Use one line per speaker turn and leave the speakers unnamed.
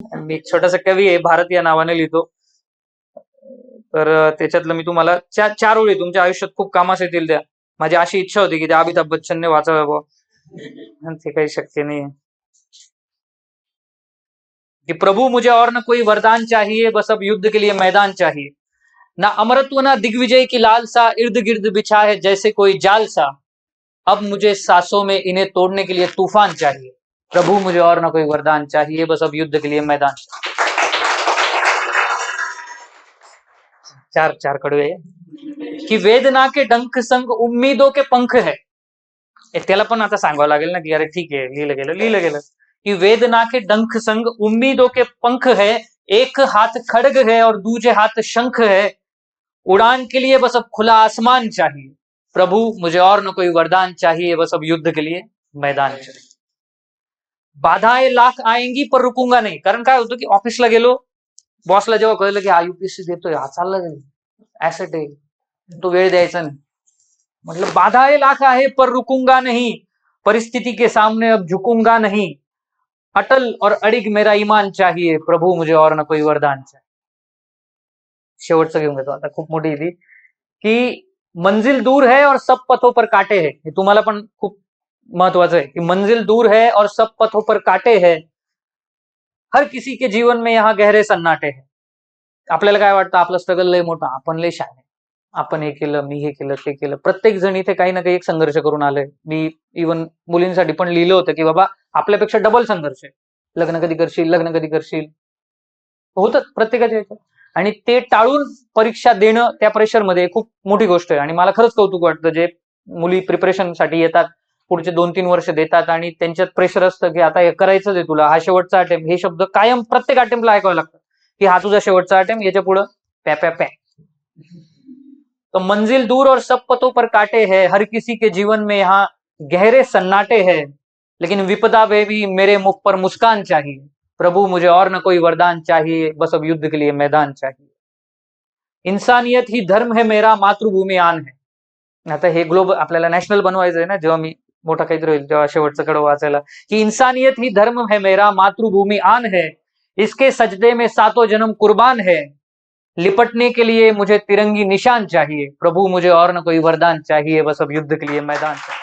मी एक छोटासा कवी आहे भारत या नावाने लिहितो. तर त्याच्यातलं मी तुम्हाला चार चार ओळी तुमच्या आयुष्यात खूप कामास येतील त्या. माझी अशी इच्छा होती की त्या अमिताभ बच्चनने वाचाव्या बुवा. ते काही शक्य नाही कि प्रभु मुझे और न कोई वरदान चाहिए बस अब युद्ध के लिए मैदान चाहिए. ना अमरत्व ना दिग्विजय की लालसा इर्द गिर्द बिछा है जैसे कोई जाल सा अब मुझे सांसों में इन्हें तोड़ने के लिए तूफान चाहिए. प्रभु, मुझे और ना कोई वरदान चाहिए, बस अब युद्ध के लिए मैदान चार चार कडवे. कि वेदना के डंक संग उम्मीदों के पंख है। त्याला पण आता सांगावं लागेल ना की अरे ठीक आहे लिहिलं गेलं लिहिलं गेलं। कि वेदना के डंक संग उम्मीदों के पंख है, एक हाथ खड़ग है और दूजे हाथ शंख है। उड़ान के लिए बस अब खुला आसमान चाहिए। प्रभु, मुझे और न कोई वरदान चाहिए, बस अब युद्ध के लिए मैदान चाहिए। बाधाएं लाख आएंगी पर रुकूंगा नाही। कारण काय होतं की ऑफिसला गेलो बॉसला जेव्हा कळलं की हा युपीएससी देतोय हा चालला जाईल. ऍसेट आहे. तो वेळ द्यायचा नाही. म्हटलं बाधाएं लाख आहे पर रुकूंगा नहीं. परिस्थिति के सामने अब झुकूंगा नहीं. अटल और अडिग मेरा ईमान चाहिए प्रभु मुझे और न कोई वरदान चाहिए। शेवटचं घेऊन घेतो. आता खूप मोठी ती. की मंजिल दूर है और सब पथों पर काटे है. हे तुम्हाला पण खूप महत्वाचं आहे की मंजिल दूर है और सब पथों पर काटे है। हर किसी के जीवन में यहाँ गहरे सन्नाटे है। आपल्याला काय वाटतं? आपलं स्ट्रगल लय मोठं आपण लय शाने आपण हे केलं मी हे केलं ते केलं. प्रत्येक जण इथे काही ना काही एक संघर्ष करून आलंय. मी इवन मुलींसाठी पण लिहिलं होतं की बाबा आपल्यापेक्षा डबल संघर्ष आहे. लग्न कधी करशील? लग्न कधी करशील? होतं प्रत्येकाच्या याच्यात. आणि ते टाळून परीक्षा देणं त्या प्रेशरमध्ये खूप मोठी गोष्ट आहे. आणि मला खरंच कौतुक वाटतं जे मुली प्रिपरेशनसाठी येतात पुढचे दोन तीन वर्ष देतात आणि त्यांच्यात प्रेशर असतं की आता हे करायचंच आहे तुला हा शेवटचा अटेम्प्ट हे शब्द कायम प्रत्येक अटेम्प्टला ऐकावं लागतं की हा तुझा शेवटचा अटेम्प्ट याच्या पुढं प्या पॅ प्या. तो मंजिल दूर और सब पतों पर काटे है. हर किसी के जीवन में यहाँ गहरे सन्नाटे है. लेकिन विपदा में भी मेरे मुख पर मुस्कान चाहिए। प्रभु मुझे और न कोई वरदान चाहिए। बस अब युद्ध के लिए मैदान चाहिए। इंसानियत ही धर्म है मेरा मातृभूमी आन है। आता हे ग्लोब आपल्याला नॅशनल बनवायचं आहे ना जेव्हा मी मोठा काहीतरी होईल तेव्हा शेवटचं कडं वाचायला. की इंसानियत ही धर्म है मेरा, मातृभूमि आन है. इसके सजदे में सातों जन्म कुर्बान है. लिपटने के लिए मुझे तिरंगी निशान चाहिए. प्रभु, मुझे और न कोई वरदान चाहिए, बस अब युद्ध के लिए मैदान चाहिए।